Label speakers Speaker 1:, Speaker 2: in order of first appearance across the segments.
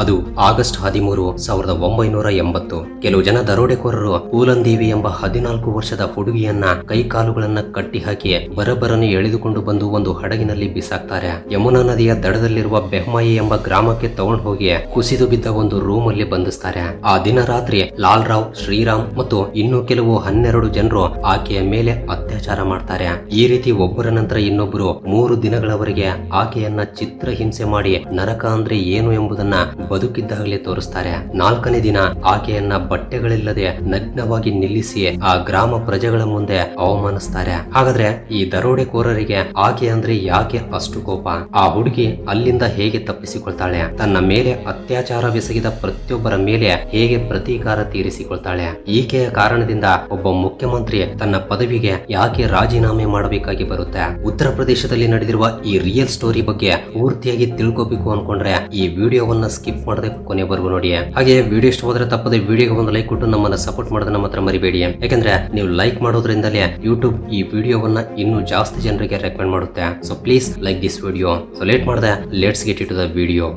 Speaker 1: ಅದು ಆಗಸ್ಟ್ ಹದಿಮೂರು ಸಾವಿರದ ಒಂಬೈನೂರ ಎಂಬತ್ತು. ಕೆಲವು ಜನ ದರೋಡೆಕೋರರು ಪೂಲಂದೇವಿ ಎಂಬ ಹದಿನಾಲ್ಕು ವರ್ಷದ ಹುಡುಗಿಯನ್ನ ಕೈಕಾಲುಗಳನ್ನ ಕಟ್ಟಿ ಹಾಕಿ ಬರಬರನೆ ಎಳೆದುಕೊಂಡು ಬಂದು ಒಂದು ಹಡಗಿನಲ್ಲಿ ಬಿಸಾಕ್ತಾರೆ. ಯಮುನಾ ನದಿಯ ದಡದಲ್ಲಿರುವ ಬೆಹ್ಮಾಯಿ ಎಂಬ ಗ್ರಾಮಕ್ಕೆ ತಗೊಂಡು ಹೋಗಿ ಕುಸಿದು ಬಿದ್ದ ಒಂದು ರೂಮ್ ಅಲ್ಲಿ ಬಂಧಿಸ್ತಾರೆ. ಆ ದಿನ ರಾತ್ರಿ ಲಾಲ್ ರಾವ್ ಶ್ರೀರಾಮ್ ಮತ್ತು ಇನ್ನೂ ಕೆಲವು ಹನ್ನೆರಡು ಜನರು ಆಕೆಯ ಮೇಲೆ ಅತ್ಯಾಚಾರ ಮಾಡ್ತಾರೆ. ಈ ರೀತಿ ಒಬ್ಬರ ನಂತರ ಇನ್ನೊಬ್ಬರು ಮೂರು ದಿನಗಳವರೆಗೆ ಆಕೆಯನ್ನ ಚಿತ್ರಹಿಂಸೆ ಮಾಡಿ ನರಕ ಅಂದ್ರೆ ಏನು ಎಂಬುದನ್ನ ಬದುಕಿದ್ದಾಗಲೇ ತೋರಿಸ್ತಾರೆ. ನಾಲ್ಕನೇ ದಿನ ಆಕೆಯನ್ನ ಬಟ್ಟೆಗಳಿಲ್ಲದೆ ನಗ್ನವಾಗಿ ನಿಲ್ಲಿಸಿ ಆ ಗ್ರಾಮ ಪ್ರಜೆಗಳ ಮುಂದೆ ಅವಮಾನಿಸ್ತಾರೆ. ಹಾಗಾದ್ರೆ ಈ ದರೋಡೆಕೋರರಿಗೆ ಆಕೆ ಅಂದ್ರೆ ಯಾಕೆ ಅಷ್ಟು ಕೋಪ? ಆ ಹುಡುಗಿ ಅಲ್ಲಿಂದ ಹೇಗೆ ತಪ್ಪಿಸಿಕೊಳ್ತಾಳೆ? ತನ್ನ ಮೇಲೆ ಅತ್ಯಾಚಾರವೆಸಗಿದ ಪ್ರತಿಯೊಬ್ಬರ ಮೇಲೆ ಹೇಗೆ ಪ್ರತೀಕಾರ ತೀರಿಸಿಕೊಳ್ತಾಳೆ? ಈಕೆಯ ಕಾರಣದಿಂದ ಒಬ್ಬ ಮುಖ್ಯಮಂತ್ರಿ ತನ್ನ ಪದವಿಗೆ ಯಾಕೆ ರಾಜೀನಾಮೆ ಮಾಡಬೇಕಾಗಿ ಬರುತ್ತೆ? ಉತ್ತರ ಪ್ರದೇಶದಲ್ಲಿ ನಡೆದಿರುವ ಈ ರಿಯಲ್ ಸ್ಟೋರಿ ಬಗ್ಗೆ ಪೂರ್ತಿಯಾಗಿ ತಿಳ್ಕೋಬೇಕು ಅನ್ಕೊಂಡ್ರೆ ಈ ವಿಡಿಯೋವನ್ನ ಸ್ಕಿಪ್ ಮಾಡದೆ ಕೊನೆವರೆಗೂ ನೋಡಿ. ಹಾಗೆ ವಿಡಿಯೋ ಇಷ್ಟ ಹೋದ್ರೆ ತಪ್ಪದೆ ವಿಡಿಯೋಗೆ ಒಂದು ಲೈಕ್ ಕೊಟ್ಟು ನಮ್ಮನ್ನ ಸಪೋರ್ಟ್ ಮಾಡೋದನ್ನ ಮಾತ್ರ ಮರಿಬೇಡಿ. ಯಾಕಂದ್ರೆ ನೀವು ಲೈಕ್ ಮಾಡೋದ್ರಿಂದಲೇ ಯೂಟ್ಯೂಬ್ ಈ ವಿಡಿಯೋವನ್ನ ಇನ್ನೂ ಜಾಸ್ತಿ ಜನರಿಗೆ ರೆಕಮೆಂಡ್ ಮಾಡುತ್ತೆ. So please like this video so late ಮಾಡಿದೆ let's get it the video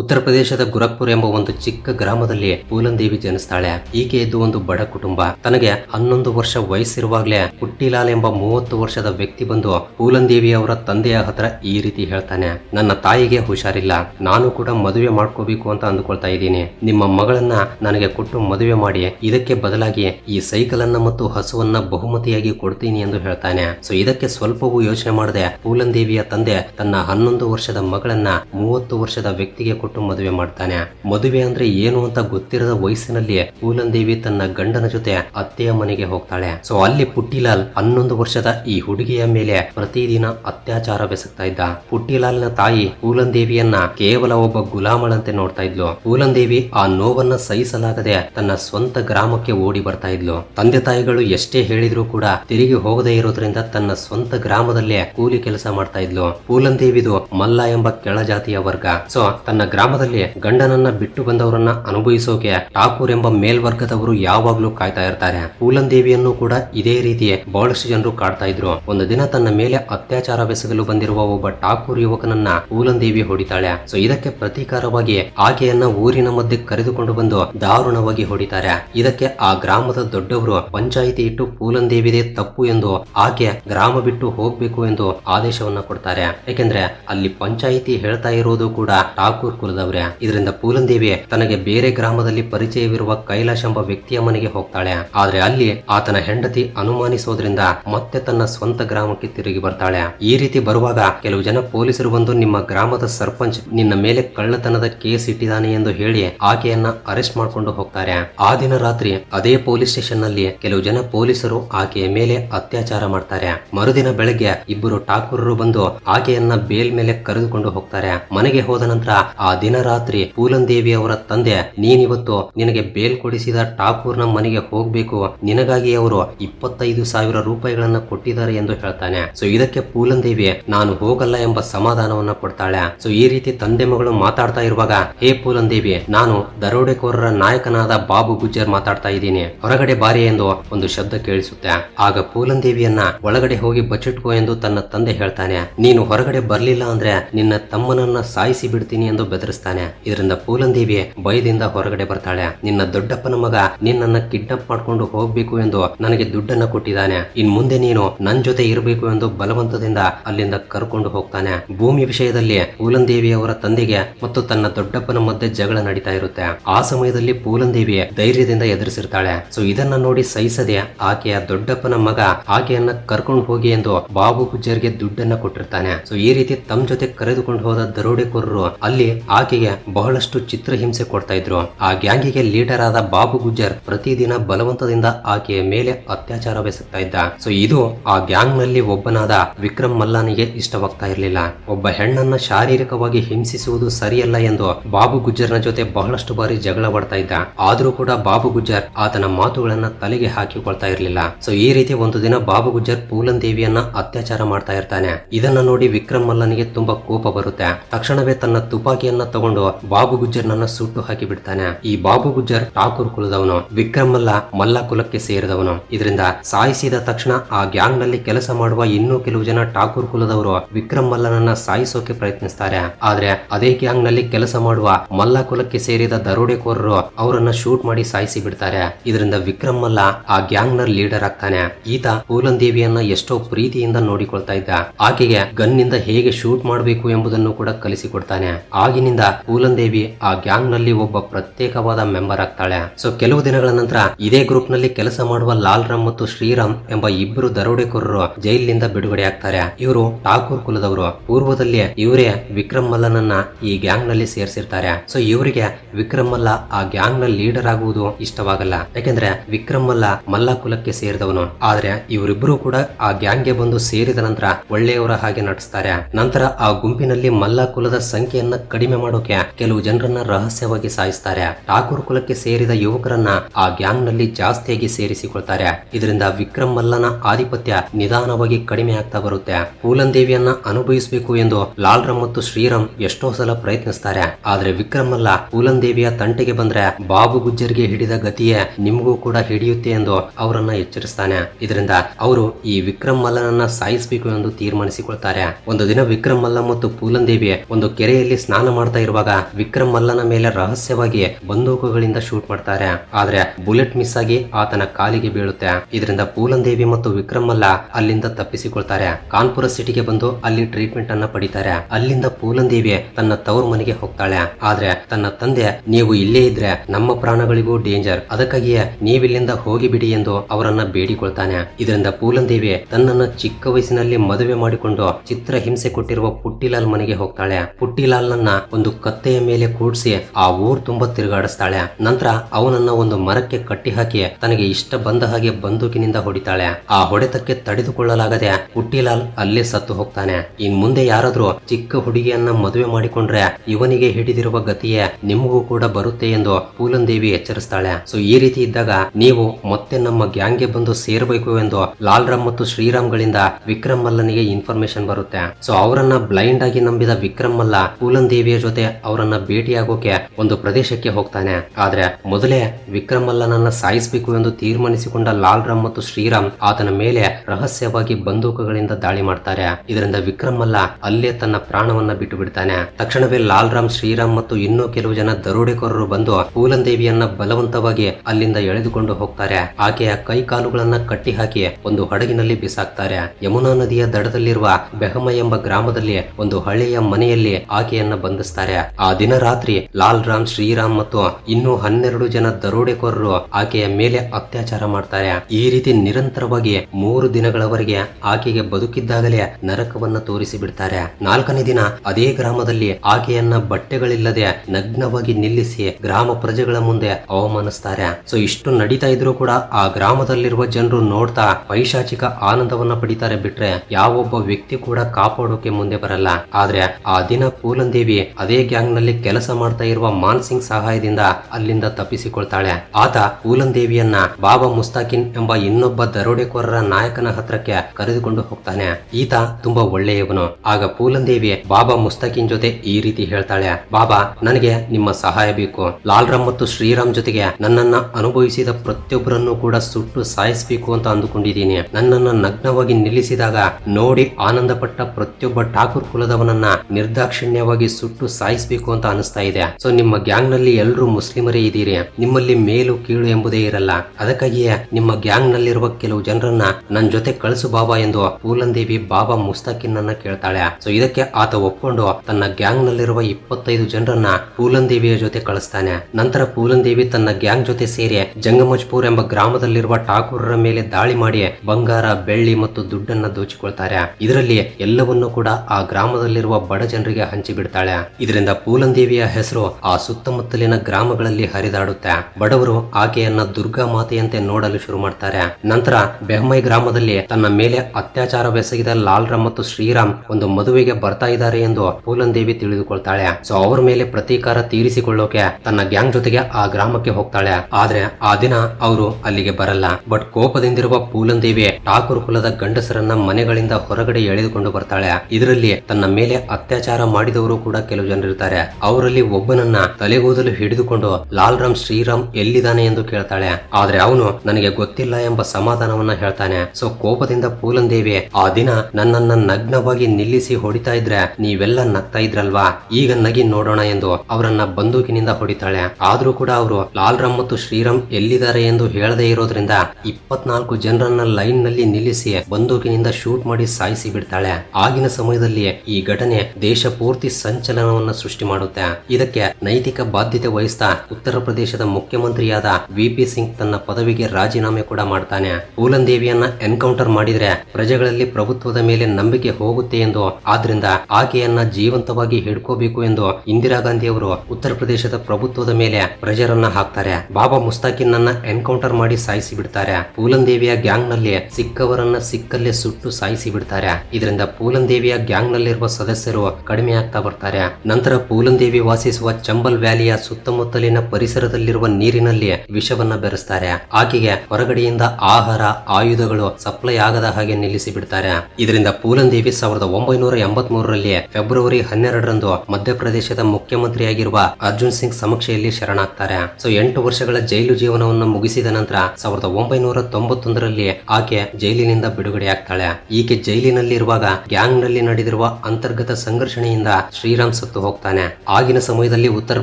Speaker 1: ಉತ್ತರ ಪ್ರದೇಶದ ಗುರಖ್ಪುರ್ ಎಂಬ ಒಂದು ಚಿಕ್ಕ ಗ್ರಾಮದಲ್ಲಿ ಪೂಲನ್ ದೇವಿ ಜನಿಸ್ತಾಳೆ ಈಕೆ ಇದ್ದು ಒಂದು ಬಡ ಕುಟುಂಬ. ತನಗೆ ಹನ್ನೊಂದು ವರ್ಷ ವಯಸ್ಸಿರುವಾಗಲೇ ಕುಟ್ಟಿಲಾಲ್ ಎಂಬ ಮೂವತ್ತು ವರ್ಷದ ವ್ಯಕ್ತಿ ಬಂದು ಪೂಲಂದೇವಿ ಅವರ ತಂದೆಯ ಹತ್ರ ಈ ರೀತಿ ಹೇಳ್ತಾನೆ, ನನ್ನ ತಾಯಿಗೆ ಹುಷಾರಿಲ್ಲ. ನಾನು ಕೂಡ ಮದುವೆ ಮಾಡ್ಕೋಬೇಕು ಅಂತ ಅಂದುಕೊಳ್ತಾ ಇದ್ದೀನಿ. ನಿಮ್ಮ ಮಗಳನ್ನ ನನಗೆ ಕೊಟ್ಟು ಮದುವೆ ಮಾಡಿ. ಇದಕ್ಕೆ ಬದಲಾಗಿ ಈ ಸೈಕಲ್ ಅನ್ನ ಮತ್ತು ಹಸುವನ್ನ ಬಹುಮತಿಯಾಗಿ ಕೊಡ್ತೀನಿ ಎಂದು ಹೇಳ್ತಾನೆ. ಸೊ ಇದಕ್ಕೆ ಸ್ವಲ್ಪವೂ ಯೋಚನೆ ಮಾಡದೆ ಪೂಲಂದೇವಿಯ ತಂದೆ ತನ್ನ ಹನ್ನೊಂದು ವರ್ಷದ ಮಗಳನ್ನ ಮೂವತ್ತು ವರ್ಷದ ವ್ಯಕ್ತಿಗೆ ಕೊಟ್ಟು ಮದುವೆ ಮಾಡ್ತಾನೆ. ಮದುವೆ ಅಂದ್ರೆ ಏನು ಅಂತ ಗೊತ್ತಿರದ ವಯಸ್ಸಿನಲ್ಲಿ ಪೂಲನ್ ದೇವಿ ತನ್ನ ಗಂಡನ ಜೊತೆ ಅತ್ತೆಯ ಮನೆಗೆ ಹೋಗ್ತಾಳೆ. ಸೊ ಅಲ್ಲಿ ಪುಟ್ಟಿಲಾಲ್ ಹನ್ನೊಂದು ವರ್ಷದ ಈ ಹುಡುಗಿಯ ಮೇಲೆ ಪ್ರತಿದಿನ ಅತ್ಯಾಚಾರ ಬೆಸಗ್ತಾ ಇದ್ದ. ಪುಟ್ಟಿಲಾಲ್ನ ತಾಯಿ ಪೂಲನ್ ದೇವಿಯನ್ನ ಕೇವಲ ಒಬ್ಬ ಗುಲಾಮಳಂತೆ ನೋಡ್ತಾ ಇದ್ಲು. ಪೂಲನ್ ದೇವಿ ಆ ನೋವನ್ನ ಸಹಿಸಲಾಗದೆ ತನ್ನ ಸ್ವಂತ ಗ್ರಾಮಕ್ಕೆ ಓಡಿ ಬರ್ತಾ ಇದ್ಲು. ತಂದೆ ತಾಯಿಗಳು ಎಷ್ಟೇ ಹೇಳಿದ್ರು ಕೂಡ ತಿರುಗಿ ಹೋಗದೇ ಇರೋದ್ರಿಂದ ತನ್ನ ಸ್ವಂತ ಗ್ರಾಮದಲ್ಲೇ ಕೂಲಿ ಕೆಲಸ ಮಾಡ್ತಾ ಇದ್ಲು. ಪೂಲನ್ ದೇವಿದು ಮಲ್ಲ ಎಂಬ ಕೆಳಜಾತಿಯ ವರ್ಗ. ಸೊ ತನ್ನ ಗ್ರಾಮದಲ್ಲಿ ಗಂಡನನ್ನ ಬಿಟ್ಟು ಬಂದವರನ್ನ ಅನುಭವಿಸೋಕೆ ಠಾಕೂರ್ ಎಂಬ ಮೇಲ್ವರ್ಗದವರು ಯಾವಾಗ್ಲೂ ಕಾಯ್ತಾ ಇರ್ತಾರೆ. ಪೂಲನ್ ದೇವಿಯನ್ನು ಕೂಡ ಇದೇ ರೀತಿ ಬಹಳಷ್ಟು ಜನರು ಕಾಡ್ತಾ ಇದ್ರು. ಒಂದು ದಿನ ತನ್ನ ಮೇಲೆ ಅತ್ಯಾಚಾರವೆಸಗಲು ಬಂದಿರುವ ಒಬ್ಬ ಠಾಕೂರ್ ಯುವಕನನ್ನ ಪೂಲನ್ ದೇವಿ ಹೊಡಿತಾಳೆ. ಸೊ, ಇದಕ್ಕೆ ಪ್ರತೀಕಾರವಾಗಿ ಆಕೆಯನ್ನ ಊರಿನ ಮಧ್ಯೆ ಕರೆದುಕೊಂಡು ಬಂದು ದಾರುಣವಾಗಿ ಹೊಡಿತಾರೆ. ಇದಕ್ಕೆ ಆ ಗ್ರಾಮದ ದೊಡ್ಡವರು ಪಂಚಾಯಿತಿ ಇಟ್ಟು ಪೂಲನ್ ದೇವಿದೆ ತಪ್ಪು ಎಂದು ಆಕೆ ಗ್ರಾಮ ಬಿಟ್ಟು ಹೋಗ್ಬೇಕು ಎಂದು ಆದೇಶವನ್ನ ಕೊಡ್ತಾರೆ. ಯಾಕೆಂದ್ರೆ ಅಲ್ಲಿ ಪಂಚಾಯಿತಿ ಹೇಳ್ತಾ ಇರೋದು ಕೂಡ ಠಾಕೂರ್ ಕುಲದವ್ರೆ. ಇದರಿಂದ ಪೂಲನ್ ದೇವಿ ತನಗೆ ಬೇರೆ ಗ್ರಾಮದಲ್ಲಿ ಪರಿಚಯವಿರುವ ಕೈಲಾಶ್ ಎಂಬ ವ್ಯಕ್ತಿಯ ಮನೆಗೆ ಹೋಗ್ತಾಳೆ. ಆದ್ರೆ ಅಲ್ಲಿ ಆತನ ಹೆಂಡತಿ ಅನುಮಾನಿಸೋದ್ರಿಂದ ಮತ್ತೆ ತನ್ನ ಸ್ವಂತ ಗ್ರಾಮಕ್ಕೆ ತಿರುಗಿ ಬರ್ತಾಳೆ. ಈ ರೀತಿ ಬರುವಾಗ ಕೆಲವು ಜನ ಪೊಲೀಸರು ಬಂದು ನಿಮ್ಮ ಗ್ರಾಮದ ಸರ್ಪಂಚ್ ನಿನ್ನ ಮೇಲೆ ಕಳ್ಳತನದ ಕೇಸ್ ಇಟ್ಟಿದ್ದಾನೆ ಎಂದು ಹೇಳಿ ಆಕೆಯನ್ನ ಅರೆಸ್ಟ್ ಮಾಡ್ಕೊಂಡು ಹೋಗ್ತಾರೆ. ಆ ದಿನ ರಾತ್ರಿ ಅದೇ ಪೊಲೀಸ್ ಸ್ಟೇಷನ್ನಲ್ಲಿ ಕೆಲವು ಜನ ಪೊಲೀಸರು ಆಕೆಯ ಮೇಲೆ ಅತ್ಯಾಚಾರ ಮಾಡ್ತಾರೆ. ಮರುದಿನ ಬೆಳಗ್ಗೆ ಇಬ್ಬರು ಠಾಕೂರರು ಬಂದು ಆಕೆಯನ್ನ ಬೇಲ್ ಮೇಲೆ ಕರೆದುಕೊಂಡು ಹೋಗ್ತಾರೆ. ಮನೆಗೆ ಹೋದ ನಂತರ ಆ ದಿನ ರಾತ್ರಿ ಪೂಲನ್ ದೇವಿ ಅವರ ತಂದೆ, ನೀನಿವತ್ತು ನಿನಗೆ ಬೇಲ್ ಕೊಡಿಸಿದ ಠಾಕೂರ್ನ ಮನೆಗೆ ಹೋಗ್ಬೇಕು. ನಿನಗಾಗಿ ಅವರು ಇಪ್ಪತ್ತೈದು ಸಾವಿರ ರೂಪಾಯಿಗಳನ್ನ ಕೊಟ್ಟಿದ್ದಾರೆ ಎಂದು ಹೇಳ್ತಾನೆ. ಸೊ ಇದಕ್ಕೆ ಪೂಲನ್ ದೇವಿ ನಾನು ಹೋಗಲ್ಲ ಎಂಬ ಸಮಾಧಾನವನ್ನ ಕೊಡ್ತಾಳೆ ಸೊ ಈ ರೀತಿ ತಂದೆ ಮಗಳು ಮಾತಾಡ್ತಾ ಇರುವಾಗ, ಹೇ ಪೂಲನ್ ದೇವಿ ನಾನು ದರೋಡೆಕೋರರ ನಾಯಕನಾದ ಬಾಬು ಗುಜ್ಜರ್ ಮಾತಾಡ್ತಾ ಇದ್ದೀನಿ. ಹೊರಗಡೆ ಬಾರಿ ಎಂದು ಒಂದು ಶಬ್ದ ಕೇಳಿಸುತ್ತೆ. ಆಗ ಪೂಲನ್ ದೇವಿಯನ್ನ ಒಳಗಡೆ ಹೋಗಿ ಬಚ್ಚಿಟ್ಕೋ ಎಂದು ತನ್ನ ತಂದೆ ಹೇಳ್ತಾನೆ. ನೀನು ಹೊರಗಡೆ ಬರ್ಲಿಲ್ಲ ಅಂದ್ರೆ ನಿನ್ನ ತಮ್ಮನನ್ನ ಸಾಯಿಸಿ ಬಿಡ್ತೀನಿ ಎಂದು ಬೆದರಿಸ್ತಾನೆ ಇದರಿಂದ ಪೂಲನ್ ದೇವಿ ಭಯದಿಂದ ಹೊರಗಡೆ ಬರ್ತಾಳೆ. ನಿನ್ನ ದೊಡ್ಡಪ್ಪನ ಮಗ ನಿನ್ನನ್ನ ಕಿಡ್ನಾಪ್ ಮಾಡ್ಕೊಂಡು ಹೋಗ್ಬೇಕು ಎಂದು ನನಗೆ ದುಡ್ಡನ್ನ ಕೊಟ್ಟಿದ್ದಾನೆ. ಇನ್ ಮುಂದೆ ನೀನು ನನ್ ಜೊತೆ ಇರಬೇಕು ಎಂದು ಬಲವಂತದಿಂದ ಅಲ್ಲಿಂದ ಕರ್ಕೊಂಡು ಹೋಗ್ತಾನೆ. ಭೂಮಿ ವಿಷಯದಲ್ಲಿ ಪೂಲನ್ ದೇವಿ ಅವರ ತಂದೆಗೆ ಮತ್ತು ತನ್ನ ದೊಡ್ಡಪ್ಪನ ಮಧ್ಯೆ ಜಗಳ ನಡೀತಾ ಇರುತ್ತೆ. ಆ ಸಮಯದಲ್ಲಿ ಪೂಲನ್ ದೇವಿ ಧೈರ್ಯದಿಂದ ಎದುರಿಸಿರ್ತಾಳೆ. ಸೊ ಇದನ್ನ ನೋಡಿ ಸಹಿಸದೆ ಆಕೆಯ ದೊಡ್ಡಪ್ಪನ ಮಗ ಆಕೆಯನ್ನ ಕರ್ಕೊಂಡು ಹೋಗಿ ಎಂದು ಬಾಬು ಗುಜ್ಜರ್ಗೆ ದುಡ್ಡನ್ನ ಕೊಟ್ಟಿರ್ತಾನೆ. ಸೊ ಈ ರೀತಿ ತಮ್ಮ ಜೊತೆ ಕರೆದುಕೊಂಡು ಹೋದ ದರೋಡೆಕೋರರು ಅಲ್ಲಿ ಆಕೆಗೆ ಬಹಳಷ್ಟು ಚಿತ್ರಹಿಂಸೆ ಕೊಡ್ತಾ ಇದ್ರು ಆ ಗ್ಯಾಂಗಿಗೆ ಲೀಡರ್ ಆದ ಬಾಬು ಗುಜ್ಜರ್ ಪ್ರತಿದಿನ ಬಲವಂತದಿಂದ ಆಕೆಯ ಮೇಲೆ ಅತ್ಯಾಚಾರವೆಸಗ್ತಾ ಇದ್ದ ಸೊ, ಇದು ಆ ಗ್ಯಾಂಗ್ನಲ್ಲಿ ಒಬ್ಬನಾದ ವಿಕ್ರಮ್ ಮಲ್ಲಾನಿಗೆ ಇಷ್ಟವಾಗ್ತಾ ಇರಲಿಲ್ಲ. ಒಬ್ಬ ಹೆಣ್ಣನ್ನ ಶಾರೀರಿಕವಾಗಿ ಹಿಂಸಿಸುವುದು ಸರಿಯಲ್ಲ ಎಂದು ಬಾಬು ಗುಜ್ಜರ್ನ ಜೊತೆ ಬಹಳಷ್ಟು ಬಾರಿ ಜಗಳ ಪಡ್ತಾ ಇದ್ದ ಆದ್ರೂ ಕೂಡ ಬಾಬು ಗುಜ್ಜರ್ ಆತನ ಮಾತುಗಳನ್ನ ತಲೆಗೆ ಹಾಕಿಕೊಳ್ತಾ ಇರಲಿಲ್ಲ. ಸೊ, ಈ ರೀತಿ ಒಂದು ದಿನ ಬಾಬು ಗುಜ್ಜರ್ ಪೂಲನ್ ದೇವಿಯನ್ನ ಅತ್ಯಾಚಾರ ಮಾಡ್ತಾ ಇರ್ತಾನೆ. ಇದನ್ನ ನೋಡಿ ವಿಕ್ರಮ್ ಮಲ್ಲನಿಗೆ ತುಂಬಾ ಕೋಪ ಬರುತ್ತೆ. ತಕ್ಷಣವೇ ತನ್ನ ತುಪಾಕಿಯನ್ನ ತಗೊಂಡು ಬಾಬು ಗುಜ್ಜರ್ ನನ್ನ ಸುಟ್ಟು ಹಾಕಿ ಬಿಡ್ತಾನೆ ಈ ಬಾಬು ಗುಜ್ಜರ್ ಠಾಕೂರ್ ಕುಲದವನು ವಿಕ್ರಮ್ ಮಲ್ಲ ಮಲ್ಲ ಕುಲಕ್ಕೆ ಸೇರಿದವನು. ಇದರಿಂದ ಸಾಯಿಸಿದ ತಕ್ಷಣ ಆ ಗ್ಯಾಂಗ್ನಲ್ಲಿ ಕೆಲಸ ಮಾಡುವ ಇನ್ನೂ ಕೆಲವು ಜನ ಠಾಕೂರ್ ಕುಲದವರು ವಿಕ್ರಮ್ ಮಲ್ಲನನ್ನ ಸಾಯಿಸೋಕೆ ಪ್ರಯತ್ನಿಸ್ತಾರೆ. ಆದ್ರೆ ಅದೇ ಗ್ಯಾಂಗ್ನಲ್ಲಿ ಕೆಲಸ ಮಾಡುವ ಮಲ್ಲ ಕುಲಕ್ಕೆ ಸೇರಿದ ದರೋಡೆಕೋರರು ಅವರನ್ನ ಶೂಟ್ ಮಾಡಿ ಸಾಯಿಸಿ ಬಿಡ್ತಾರೆ ಇದರಿಂದ ವಿಕ್ರಮ್ ಮಲ್ಲ ಆ ಗ್ಯಾಂಗ್ನ ಲೀಡರ್ ಆಗ್ತಾನೆ. ಈತ ಪೂಲನ್ ದೇವಿಯನ್ನ ಎಷ್ಟೋ ಪ್ರೀತಿಯಿಂದ ನೋಡಿಕೊಳ್ತಾ ಇದ್ದ. ಆಕೆಗೆ ಗನ್ನಿಂದ ಹೇಗೆ ಶೂಟ್ ಮಾಡಬೇಕು ಎಂಬುದನ್ನು ಕೂಡ ಕಲಿಸಿಕೊಡ್ತಾನೆ. ಆಗಿನಿಂದ ಪೂಲನ್ ದೇವಿ ಆ ಗ್ಯಾಂಗ್ನಲ್ಲಿ ಒಬ್ಬ ಪ್ರತ್ಯೇಕವಾದ ಮೆಂಬರ್ ಆಗ್ತಾಳೆ. ಸೊ ಕೆಲವು ದಿನಗಳ ನಂತರ ಇದೇ ಗ್ರೂಪ್ನಲ್ಲಿ ಕೆಲಸ ಮಾಡುವ ಲಾಲ್ ರಾಮ್ ಮತ್ತು ಶ್ರೀರಾಮ್ ಎಂಬ ಇಬ್ಬರು ದರೋಡೆಕೋರರು ಜೈಲಿನಿಂದ ಬಿಡುಗಡೆ ಆಗ್ತಾರೆ. ಇವರು ಠಾಕೂರ್ ಕುಲದವರು. ಪೂರ್ವದಲ್ಲಿ ಇವರೇ ವಿಕ್ರಮ್ ಮಲ್ಲನನ್ನ ಈ ಗ್ಯಾಂಗ್ನಲ್ಲಿ ಸೇರಿಸಿರ್ತಾರೆ. ಸೊ ಇವರಿಗೆ ವಿಕ್ರಮ್ ಮಲ್ಲ ಆ ಗ್ಯಾಂಗ್ನ ಲೀಡರ್ ಆಗುವುದು ಇಷ್ಟವಾಗಲ್ಲ. ಯಾಕೆಂದ್ರೆ ವಿಕ್ರಮ್ ಮಲ್ಲ ಮಲ್ಲ ಕುಲಕ್ಕೆ ಸೇರಿದವನು. ಆದ್ರೆ ಇವರಿಬ್ಬರು ಕೂಡ ಆ ಗ್ಯಾಂಗ್ಗೆ ಬಂದು ಸೇರಿದ ನಂತರ ಒಳ್ಳೆಯವರ ಹಾಗೆ ನಟಿಸ್ತಾರೆ. ನಂತರ ಆ ಗುಂಪಿನಲ್ಲಿ ಮಲ್ಲ ಕುಲದ ಸಂಖ್ಯೆಯನ್ನ ಕಡಿಮೆ ಮಾಡೋಕೆ ಕೆಲವು ಜನರನ್ನ ರಹಸ್ಯವಾಗಿ ಸಾಯಿಸ್ತಾರೆ. ಠಾಕೂರ್ ಕುಲಕ್ಕೆ ಸೇರಿದ ಯುವಕರನ್ನ ಆ ಗ್ಯಾಂಗ್ನಲ್ಲಿ ಜಾಸ್ತಿಯಾಗಿ ಸೇರಿಸಿಕೊಳ್ತಾರೆ. ಇದರಿಂದ ವಿಕ್ರಮ್ ಮಲ್ಲನ ಆಧಿಪತ್ಯ ನಿಧಾನವಾಗಿ ಕಡಿಮೆ ಆಗ್ತಾ ಬರುತ್ತೆ. ಪೂಲನ್ ದೇವಿಯನ್ನ ಅನುಭವಿಸಬೇಕು ಎಂದು ಲಾಲ್ರಾಮ್ ಮತ್ತು ಶ್ರೀರಾಮ್ ಎಷ್ಟೋ ಸಲ ಪ್ರಯತ್ನಿಸ್ತಾರೆ. ಆದ್ರೆ ವಿಕ್ರಮ್ ಮಲ್ಲ ಪೂಲನ್ ದೇವಿಯ ತಂಟೆಗೆ ಬಂದ್ರೆ ಬಾಬು ಗುಜ್ಜರ್ಗೆ ಹಿಡಿದ ಗತಿಯೇ ನಿಮಗೂ ಕೂಡ ಹಿಡಿಯುತ್ತೆ ಎಂದು ಅವರನ್ನ ಎಚ್ಚರಿಸ್ತಾನೆ. ಇದರಿಂದ ಅವರು ಈ ವಿಕ್ರಮ್ ಮಲ್ಲನನ್ನ ಸಾಯಿಸಬೇಕು ಎಂದು ತೀರ್ಮಾನಿಸಿಕೊಳ್ತಾರೆ. ಒಂದು ದಿನ ವಿಕ್ರಮ್ ಮಲ್ಲ ಮತ್ತು ಪೂಲನ್ ದೇವಿ ಒಂದು ಕೆರೆಯಲ್ಲಿ ಸ್ನಾನ ಮಾಡ್ತಾ ಇರುವಾಗ ವಿಕ್ರಮ್ ಮಲ್ಲನ ಮೇಲೆ ರಹಸ್ಯವಾಗಿ ಬಂದೂಕುಗಳಿಂದ ಶೂಟ್ ಮಾಡ್ತಾರೆ. ಆದ್ರೆ ಬುಲೆಟ್ ಮಿಸ್ ಆಗಿ ಆತನ ಕಾಲಿಗೆ ಬೀಳುತ್ತೆ. ಇದರಿಂದ ಪೂಲನ್ ದೇವಿ ಮತ್ತು ವಿಕ್ರಮ್ ಮಲ್ಲ ಅಲ್ಲಿಂದ ತಪ್ಪಿಸಿಕೊಳ್ತಾರೆ. ಕಾನ್ಪುರ ಸಿಟಿಗೆ ಬಂದು ಅಲ್ಲಿ ಟ್ರೀಟ್ಮೆಂಟ್ ಅನ್ನ ಪಡಿತಾರೆ. ಅಲ್ಲಿಂದ ಪೂಲನ್ ದೇವಿ ತನ್ನ ತವರು ಮನೆಗೆ ಹೋಗ್ತಾಳೆ. ಆದ್ರೆ ತನ್ನ ತಂದೆ, ನೀವು ಇಲ್ಲೇ ಇದ್ರೆ ನಮ್ಮ ಪ್ರಾಣಗಳಿಗೂ ಡೇಂಜರ್ ಅದಕ್ಕಾಗಿಯೇ ನೀವಿಲ್ಲಿಂದ ಹೋಗಿಬಿಡಿ ಎಂದು ಅವರನ್ನ ಬೇಡಿಕೊಳ್ತಾನೆ. ಇದರಿಂದ ಪೂಲನ್ ದೇವಿ ತನ್ನನ್ನ ಚಿಕ್ಕ ವಯಸ್ಸಿನಲ್ಲಿ ಮದುವೆ ಮಾಡಿಕೊಂಡು ಚಿತ್ರ ಹಿಂಸೆ ಕೊಟ್ಟಿರುವ ಪುಟ್ಟಿಲಾಲ್ ಮನೆಗೆ ಹೋಗ್ತಾಳೆ. ಪುಟ್ಟಿಲಾಲ್ ನನ್ನ ಒಂದು ಕತ್ತೆಯ ಮೇಲೆ ಕೂಡಿಸಿ ಆ ಊರ್ ತುಂಬಾ ತಿರುಗಾಡಿಸ್ತಾಳೆ. ನಂತರ ಅವನನ್ನ ಒಂದು ಮರಕ್ಕೆ ಕಟ್ಟಿ ಹಾಕಿ ತನಗೆ ಇಷ್ಟ ಬಂದ ಹಾಗೆ ಬಂದೂಕಿನಿಂದ ಹೊಡಿತಾಳೆ. ಆ ಹೊಡೆತಕ್ಕೆ ತಡೆದುಕೊಳ್ಳಲಾಗದೆ ಕುಟ್ಟಿಲಾಲ್ ಅಲ್ಲೇ ಸತ್ತು ಹೋಗ್ತಾನೆ. ಇನ್ ಮುಂದೆ ಯಾರಾದ್ರೂ ಚಿಕ್ಕ ಹುಡುಗಿಯನ್ನ ಮದುವೆ ಮಾಡಿಕೊಂಡ್ರೆ ಇವನಿಗೆ ಹಿಡಿದಿರುವ ಗತಿಯೇ ನಿಮಗೂ ಕೂಡ ಬರುತ್ತೆ ಎಂದು ಪೂಲನ್ ದೇವಿ ಎಚ್ಚರಿಸ್ತಾಳೆ. ಸೊ ಈ ರೀತಿ ಇದ್ದಾಗ ನೀವು ಮತ್ತೆ ನಮ್ಮ ಗ್ಯಾಂಗ್ಗೆ ಬಂದು ಸೇರಬೇಕು ಎಂದು ಲಾಲ್ರಾಮ್ ಮತ್ತು ಶ್ರೀರಾಮ್ ಗಳಿಂದ ವಿಕ್ರಮ್ ಮಲ್ಲನಿಗೆ ಇನ್ಫಾರ್ಮೇಶನ್ ಬರುತ್ತೆ. ಸೊ ಅವರನ್ನ ಬ್ಲೈಂಡ್ ಆಗಿ ನಂಬಿದ ವಿಕ್ರಮ್ ಮಲ್ಲ ಪೂಲನ್ ದೇವಿಯ ಜೊತೆ ಅವರನ್ನ ಭೇಟಿಯಾಗೋಕೆ ಒಂದು ಪ್ರದೇಶಕ್ಕೆ ಹೋಗ್ತಾನೆ. ಆದ್ರೆ ಮೊದಲೇ ವಿಕ್ರಮ್ ಮಲ್ಲನನ್ನ ಸಾಯಿಸಬೇಕು ಎಂದು ತೀರ್ಮಾನಿಸಿಕೊಂಡ ಲಾಲ್ ರಾಮ್ ಮತ್ತು ಶ್ರೀರಾಮ್ ಆತನ ಮೇಲೆ ರಹಸ್ಯವಾಗಿ ಬಂದೂಕುಗಳಿಂದ ದಾಳಿ ಮಾಡ್ತಾರೆ. ಇದರಿಂದ ವಿಕ್ರಮ್ ಮಲ್ಲ ಅಲ್ಲೇ ತನ್ನ ಪ್ರಾಣವನ್ನ ಬಿಟ್ಟು ಬಿಡ್ತಾನೆ ತಕ್ಷಣವೇ ಲಾಲ್ ರಾಮ್ ಶ್ರೀರಾಮ್ ಮತ್ತು ಇನ್ನೂ ಕೆಲವು ಜನ ದರೋಡೆಕೋರರು ಬಂದು ಪೂಲನ್ ದೇವಿಯನ್ನ ಬಲವಂತವಾಗಿ ಅಲ್ಲಿಂದ ಎಳೆದುಕೊಂಡು ಹೋಗ್ತಾರೆ. ಆಕೆಯ ಕೈ ಕಾಲುಗಳನ್ನ ಕಟ್ಟಿ ಹಾಕಿ ಒಂದು ಹಡಗಿನಲ್ಲಿ ಬಿಸಾಕ್ತಾರೆ. ಯಮುನಾ ನದಿಯ ದಡದಲ್ಲಿರುವ ಬೆಹಮ ಎಂಬ ಗ್ರಾಮದಲ್ಲಿ ಒಂದು ಹಳೆಯ ಮನೆಯಲ್ಲಿ ಆಕೆಯನ್ನ ಬಂಧಿಸ್ತಾರೆ. ಆ ದಿನ ರಾತ್ರಿ ಲಾಲ್ ರಾಮ್ ಶ್ರೀರಾಮ್ ಮತ್ತು ಇನ್ನು ಹನ್ನೆರಡು ಜನ ದರೋಡೆಕೋರರು ಆಕೆಯ ಮೇಲೆ ಅತ್ಯಾಚಾರ ಮಾಡ್ತಾರೆ. ಈ ರೀತಿ ನಿರಂತರವಾಗಿ ಮೂರು ದಿನಗಳವರೆಗೆ ಆಕೆಗೆ ಬದುಕಿದ್ದಾಗಲೇ ನರಕವನ್ನ ತೋರಿಸಿ ಬಿಡ್ತಾರೆ. ನಾಲ್ಕನೇ ದಿನ ಅದೇ ಗ್ರಾಮದಲ್ಲಿ ಆಕೆಯನ್ನ ಬಟ್ಟೆಗಳಿಲ್ಲದೆ ನಗ್ನವಾಗಿ ನಿಲ್ಲಿಸಿ ಗ್ರಾಮ ಪ್ರಜೆಗಳ ಮುಂದೆ ಅವಮಾನಿಸ್ತಾರೆ. ಸೊ, ಇಷ್ಟು ನಡೀತಾ ಇದ್ರೂ ಕೂಡ ಆ ಗ್ರಾಮದಲ್ಲಿರುವ ಜನರು ನೋಡ್ತಾ ಪೈಶಾಚಿಕ ಆನಂದವನ್ನ ಪಡಿತಾರೆ ಬಿಟ್ರೆ ಯಾವೊಬ್ಬ ವ್ಯಕ್ತಿ ಕೂಡ ಕಾಪಾಡೋಕೆ ಮುಂದೆ ಬರಲ್ಲ. ಆದ್ರೆ ಆ ದಿನ ಪೂಲನ್ ಅದೇ ಗ್ಯಾಂಗ್ನಲ್ಲಿ ಕೆಲಸ ಮಾಡ್ತಾ ಇರುವ ಮಾನ್ ಸಿಂಗ್ ಸಹಾಯದಿಂದ ಅಲ್ಲಿಂದ ತಪ್ಪಿಸಿಕೊಳ್ತಾಳೆ. ಆತ ಪೂಲನ್ ದೇವಿಯನ್ನ ಬಾಬಾ ಮುಸ್ತಾಕಿನ್ ಎಂಬ ಇನ್ನೊಬ್ಬ ದರೋಡೆಕೋರರ ನಾಯಕನ ಹತ್ರಕ್ಕೆ ಕರೆದುಕೊಂಡು ಹೋಗ್ತಾನೆ. ಈತ ತುಂಬಾ ಒಳ್ಳೆಯವನು. ಆಗ ಪೂಲನ್ ದೇವಿ ಬಾಬಾ ಮುಸ್ತಾಕಿನ್ ಜೊತೆ ಈ ರೀತಿ ಹೇಳ್ತಾಳೆ, ಬಾಬಾ, ನನಗೆ ನಿಮ್ಮ ಸಹಾಯ ಬೇಕು. ಲಾಲ್ರಾಮ್ ಮತ್ತು ಶ್ರೀರಾಮ್ ಜೊತೆಗೆ ನನ್ನನ್ನ ಅನುಭವಿಸಿದ ಪ್ರತಿಯೊಬ್ಬರನ್ನು ಕೂಡ ಸುಟ್ಟು ಸಾಯಿಸಬೇಕು ಅಂತ ಅಂದುಕೊಂಡಿದ್ದೀನಿ. ನನ್ನನ್ನ ನಗ್ನವಾಗಿ ನಿಲ್ಲಿಸಿದಾಗ ನೋಡಿ ಆನಂದ ಪಟ್ಟ ಪ್ರತಿಯೊಬ್ಬ ಠಾಕೂರ್ ಕುಲದವನನ್ನ ನಿರ್ದಾಕ್ಷಿಣ್ಯವಾಗಿ ಸುಟ್ಟು ಸಾಯಿಸಬೇಕು ಅಂತ ಅನಿಸ್ತಾ ಇದೆ. ಸೊ ನಿಮ್ಮ ಗ್ಯಾಂಗ್ನಲ್ಲಿ ಎಲ್ಲರೂ ಮುಸ್ಲಿಮರೇ ಇದ್ದೀರಿ. ನಿಮ್ಮಲ್ಲಿ ಮೇಲು ಕೀಳು ಎಂಬುದೇ ಇರಲ್ಲ. ಅದಕ್ಕಾಗಿಯೇ ನಿಮ್ಮ ಗ್ಯಾಂಗ್ ನಲ್ಲಿರುವ ಕೆಲವು ಜನರನ್ನ ನನ್ನ ಜೊತೆ ಕಳಿಸು ಬಾಬಾ ಎಂದು ಪೂಲನ್ ದೇವಿ ಬಾಬಾ ಮುಸ್ತಾಕಿನ್ ಅನ್ನ ಕೇಳ್ತಾಳೆ. ಸೊ ಇದಕ್ಕೆ ಆತ ಒಪ್ಕೊಂಡು ತನ್ನ ಗ್ಯಾಂಗ್ ನಲ್ಲಿರುವ ಇಪ್ಪತ್ತೈದು ಜನರನ್ನ ಪೂಲನ್ ದೇವಿಯ ಜೊತೆ ಕಳಿಸ್ತಾನೆ. ನಂತರ ಪೂಲನ್ ದೇವಿ ತನ್ನ ಗ್ಯಾಂಗ್ ಜೊತೆ ಸೇರಿ ಜಂಗಮಜ್ಪುರ್ ಎಂಬ ಗ್ರಾಮದಲ್ಲಿರುವ ಠಾಕೂರರ ಮೇಲೆ ದಾಳಿ ಮಾಡಿ ಬಂಗಾರ, ಬೆಳ್ಳಿ ಮತ್ತು ದುಡ್ಡನ್ನ ದೋಚಿಕೊಳ್ತಾರೆ. ಇದರಲ್ಲಿ ಎಲ್ಲವನ್ನೂ ಕೂಡ ಆ ಗ್ರಾಮದಲ್ಲಿರುವ ಬಡ ಜನರಿಗೆ ಹಂಚಿಬಿಡ್ತಾಳೆ. ಇದರಿಂದ ಪೂಲನ್ ದೇವಿಯ ಹೆಸರು ಆ ಆ ಸುತ್ತಮುತ್ತಲಿನ ಗ್ರಾಮಗಳಲ್ಲಿ ಹರಿದಾಡುತ್ತೆ ಬಡವರು ಆಕೆಯನ್ನ ದುರ್ಗಾ ಮಾತೆಯಂತೆ ನೋಡಲು ಶುರು ಮಾಡ್ತಾರೆ. ನಂತರ ಬೆಹಮೈ ಗ್ರಾಮದಲ್ಲಿ ತನ್ನ ಮೇಲೆ ಅತ್ಯಾಚಾರವೆಸಗಿದ ಲಾಲ್ರಾಮ್ ಮತ್ತು ಶ್ರೀರಾಮ್ ಒಂದು ಮದುವೆಗೆ ಬರ್ತಾ ಇದ್ದಾರೆ ಎಂದು ಪೂಲನ್ ದೇವಿ ತಿಳಿದುಕೊಳ್ತಾಳೆ. ಸೊ, ಅವರ ಮೇಲೆ ಪ್ರತೀಕಾರ ತೀರಿಸಿಕೊಳ್ಳೋಕೆ ತನ್ನ ಗ್ಯಾಂಗ್ ಜೊತೆಗೆ ಆ ಗ್ರಾಮಕ್ಕೆ ಹೋಗ್ತಾಳೆ. ಆದ್ರೆ ಆ ದಿನ ಅವರು ಅಲ್ಲಿಗೆ ಬರಲ್ಲ. ಬಟ್ ಕೋಪದಿಂದಿರುವ ಪೂಲನ್ ದೇವಿ ಠಾಕೂರ್ ಕುಲದ ಗಂಡಸರನ್ನ ಮನೆಗಳಿಂದ ಹೊರಗಡೆ ಎಳೆದುಕೊಂಡು ಬರ್ತಾಳೆ. ಇದರಲ್ಲಿ ತನ್ನ ಮೇಲೆ ಅತ್ಯಾಚಾರ ಮಾಡಿದವರು ಕೂಡ ಕೆಲವು ಜನರಿರ್ತಾರೆ. ಅವರಲ್ಲಿ ಒಬ್ಬನನ್ನ ತಲೆಗೂದಲು ಹಿಡಿದುಕೊಂಡು ಲಾಲ್ ರಾಮ್ ಶ್ರೀರಾಮ್ ಎಲ್ಲಿದ್ದಾನೆ ಎಂದು ಕೇಳ್ತಾಳೆ. ಆದ್ರೆ ಅವನು ನನಗೆ ಗೊತ್ತಿಲ್ಲ ಎಂಬ ಸಮಾಧಾನವನ್ನ ಹೇಳ್ತಾನೆ. ಸೊ ಕೋಪದಿಂದ ಪೂಲನ್ ದೇವಿ ಆ ದಿನ ನನ್ನನ್ನ ನಗ್ನವಾಗಿ ನಿಲ್ಲಿಸಿ ಹೊಡಿತಾ ಇದ್ರೆ ನೀವೆಲ್ಲ ನಗ್ತಾ ಇದ್ರಲ್ವಾ? ಈಗ ನಗಿ ನೋಡೋಣ ಎಂದು ಅವರನ್ನ ಬಂದೂಕಿನಿಂದ ಹೊಡಿತಾಳೆ. ಆದ್ರೂ ಕೂಡ ಅವರು ಲಾಲ್ ರಾಮ್ ಮತ್ತು ಶ್ರೀರಾಮ್ ಎಲ್ಲಿದ್ದಾರೆ ಎಂದು ಹೇಳದೇ ಇರೋದ್ರಿಂದ ಇಪ್ಪತ್ನಾಲ್ಕು ಜನರನ್ನ ಲೈನ್ನಲ್ಲಿ ನಿಲ್ಲಿಸಿ ಬಂದೂಕಿನಿಂದ ಶೂಟ್ ಮಾಡಿ ಸಾಯಿಸಿ ಬಿಡ್ತಾಳೆ. ಆಗಿನ ಸಮಯದಲ್ಲಿ ಈ ಘಟನೆ ದೇಶ ಪೂರ್ತಿ ಸಂಚಲನವನ್ನ ಸೃಷ್ಟಿ ಮಾಡುತ್ತೆ. ಇದಕ್ಕೆ ನೈತಿಕ ಬಾಧ್ಯತೆ ವಹಿಸ್ತಾ ಉತ್ತರ ಪ್ರದೇಶದ ಮುಖ್ಯಮಂತ್ರಿಯಾದ ವಿ ಪಿ ಸಿಂಗ್ ತನ್ನ ಪದವಿಗೆ ರಾಜೀನಾಮೆ ಕೂಡ ಮಾಡ್ತಾನೆ. ಪೂಲನ್ ದೇವಿಯನ್ನ ಎನ್ಕೌಂಟರ್ ಮಾಡಿದ್ರೆ ಪ್ರಜೆಗಳಲ್ಲಿ ಪ್ರಭುತ್ವದ ಮೇಲೆ ನಂಬಿಕೆ ಹೋಗುತ್ತೆ ಎಂದು, ಆದ್ರಿಂದ ಆಕೆಯನ್ನ ಜೀವಂತವಾಗಿ ಹಿಡ್ಕೋಬೇಕು ಎಂದು ಇಂದಿರಾ ಗಾಂಧಿ ಅವರು ಉತ್ತರ ಪ್ರದೇಶದ ಪ್ರಭುತ್ವದ ಮೇಲೆ ಪ್ರಜರನ್ನ ಹಾಕ್ತಾರೆ. ಬಾಬಾ ಮುಸ್ತಾಕಿನ್ ಅನ್ನ ಎನ್ಕೌಂಟರ್ ಮಾಡಿ ಸಾಯಿಸಿ ಬಿಡ್ತಾರೆ. ಪೂಲನ್ ದೇವಿಯ ಗ್ಯಾಂಗ್ನಲ್ಲಿ ಸಿಕ್ಕವರನ್ನ ಸಿಕ್ಕಲ್ಲೇ ಸುಟ್ಟು ಸಾಯಿಸಿ ಬಿಡ್ತಾರೆ. ಇದರಿಂದ ಪೂಲನ್ ದೇವಿಯ ಗ್ಯಾಂಗ್ ನಲ್ಲಿರುವ ಸದಸ್ಯರು ಕಡಿಮೆ ಆಗ್ತಾ ಬರ್ತಾರೆ. ನಂತರ ಪೂಲನ್ ದೇವಿ ವಾಸಿಸುವ ಚಂಬಲ್ ವ್ಯಾಲಿಯ ಸುತ್ತಮುತ್ತಲಿನ ಪರಿಸರದಲ್ಲಿರುವ ನೀರಿನಲ್ಲಿ ವಿಷವನ್ನ ಬೆರೆಸ್ತಾರೆ. ಆಕೆಗೆ ಹೊರಗಡೆಯಿಂದ ಆಹಾರ, ಆಯುಧಗಳು ಸಪ್ಲೈ ಆಗದ ಹಾಗೆ ನಿಲ್ಲಿಸಿ ಬಿಡ್ತಾರೆ ಇದರಿಂದ ಪೂಲನ್ ದೇವಿ ಸಾವಿರದ ಒಂಬೈನೂರ ಎಂಬತ್ ಮೂರರಲ್ಲಿ ಫೆಬ್ರವರಿ ಹನ್ನೆರಡರಂದು ಮಧ್ಯಪ್ರದೇಶದ ಮುಖ್ಯಮಂತ್ರಿಯಾಗಿರುವ ಅರ್ಜುನ್ ಸಿಂಗ್ ಸಮಕ್ಷೆಯಲ್ಲಿ ಶರಣಾಗ್ತಾರೆ. ಸೊ, ಎಂಟು ವರ್ಷಗಳ ಜೈಲು ಜೀವನವನ್ನು ಮುಗಿಸಿದ ನಂತರ ಸಾವಿರದ ಒಂಬೈನೂರ ತೊಂಬತ್ತೊಂದರಲ್ಲಿ ಆಕೆ ಜೈಲಿನಿಂದ ಬಿಡುಗಡೆಯಾಗ್ತಾಳೆ. ಈಕೆ ಜೈಲಿನಲ್ಲಿರುವಾಗ ಗ್ಯಾಂಗ್ನಲ್ಲಿ ನಡೆದಿರುವ ಅಂತರ್ಗತ ಸಂಘರ್ಷಣೆಯಿಂದ ಶ್ರೀರಾಮ್ ಸತ್ತು ಹೋಗ್ತಾನೆ. ಆಗಿನ ಸಮಯದಲ್ಲಿ ಉತ್ತರ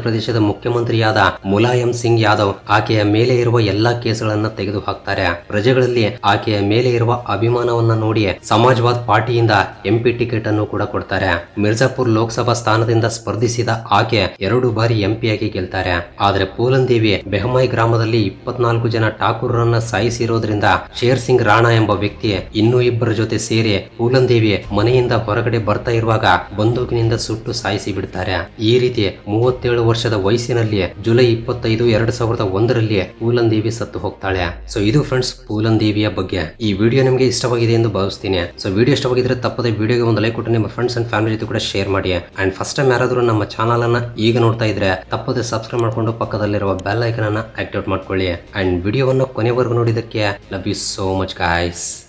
Speaker 1: ಪ್ರದೇಶದ ಮುಖ್ಯಮಂತ್ರಿಯಾದ ಮುಲಾಯಂ ಸಿಂಗ್ ಯಾದವ್ ಆಕೆಯ ಮೇಲೆ ಇರುವ ಎಲ್ಲಾ ಕೇಸ್ಗಳನ್ನ ತೆಗೆದು ಹಾಕ್ತಾರೆ ಪ್ರಜೆಗಳಲ್ಲಿ ಆಕೆಯ ಮೇಲೆ ಇರುವ ಅಭಿಮಾನವನ್ನ ನೋಡಿ ಸಮಾಜವಾದ್ ಪಾರ್ಟಿಯಿಂದ ಎಂಪಿ ಟಿಕೆಟ್ ಅನ್ನು ಕೂಡ ಕೊಡ್ತಾರೆ. ಮಿರ್ಜಾಪುರ್ ಲೋಕಸಭಾ ಸ್ಥಾನದಿಂದ ಸ್ಪರ್ಧಿಸಿದ ಆಕೆ ಎರಡು ಬಾರಿ ಎಂಪಿಯಾಗಿ ಗೆಲ್ತಾರೆ. ಆದ್ರೆ ಪೂಲನ್ ದೇವಿ ಬೆಹಮೈ ಗ್ರಾಮದಲ್ಲಿ ಇಪ್ಪತ್ನಾಲ್ಕು ಜನ ಠಾಕೂರ್ರನ್ನ ಸಾಯಿಸಿರೋದ್ರಿಂದ ಶೇರ್ ಸಿಂಗ್ ರಾಣಾ ಎಂಬ ವ್ಯಕ್ತಿ ಇನ್ನೂ ಇಬ್ಬರ ಜೊತೆ ಸೇರಿ ಪೂಲನ್ ದೇವಿ ಮನೆಯಿಂದ ಹೊರಗಡೆ ಬರ್ತಾ ಇರುವಾಗ ಬಂದೂಕಿನಿಂದ ಸುಟ್ಟು ಸಾಯಿಸಿ ಬಿಡ್ತಾರೆ. ಈ ರೀತಿ ಮೂವತ್ತೇಳು ವರ್ಷದ ವಯಸ್ಸಿನಲ್ಲಿಯೇ ಜುಲೈ ಇಪ್ಪತ್ತೈದು, ಎರಡ್ ಸಾವಿರದ ಒಂದರಲ್ಲಿಯೇ ಪೂಲನ್ ದೇವಿ ಸತ್ತು ಹೋಗ್ತಾಳೆ. ಸೊ ಇದು ಫ್ರೆಂಡ್ಸ್ ಪೂಲನ್ ದೇವಿಯ ಬಗ್ಗೆ. ಈ ವಿಡಿಯೋ ನಿಮಗೆ ಇಷ್ಟವಾಗಿದೆ ಎಂದು ಭಾವಿಸ್ತೀನಿ. ಸೊ ವಿಡಿಯೋ ಇಷ್ಟವಾಗಿದ್ರೆ ತಪ್ಪದೆ ವಿಡಿಯೋಗೆ ಒಂದು ಲೈಕ್ ಕೊಟ್ಟು ನಿಮ್ಮ ಫ್ರೆಂಡ್ಸ್ ಅಂಡ್ ಫ್ಯಾಮಿಲಿ ಜೊತೆ ಕೂಡ ಶೇರ್ ಮಾಡಿ. ಅಂಡ್ ಫಸ್ಟ್ ಟೈಮ್ ಯಾರಾದರೂ ನಮ್ಮ ಚಾನಲ್ ಅನ್ನ ಈಗ ನೋಡ್ತಾ ಇದ್ರೆ ತಪ್ಪದೆ ಸಬ್ಸ್ಕ್ರೈಬ್ ಮಾಡ್ಕೊಂಡು ಪಕ್ಕದಲ್ಲಿರುವ ಬೆಲ್ ಐಕನ್ ಅನ್ನ ಆಕ್ಟಿವೇಟ್ ಮಾಡ್ಕೊಳ್ಳಿ. ಅಂಡ್ ವಿಡಿಯೋವನ್ನು ಕೊನೆವರೆಗೂ ನೋಡಿದ್ದಕ್ಕೆ love you so much guys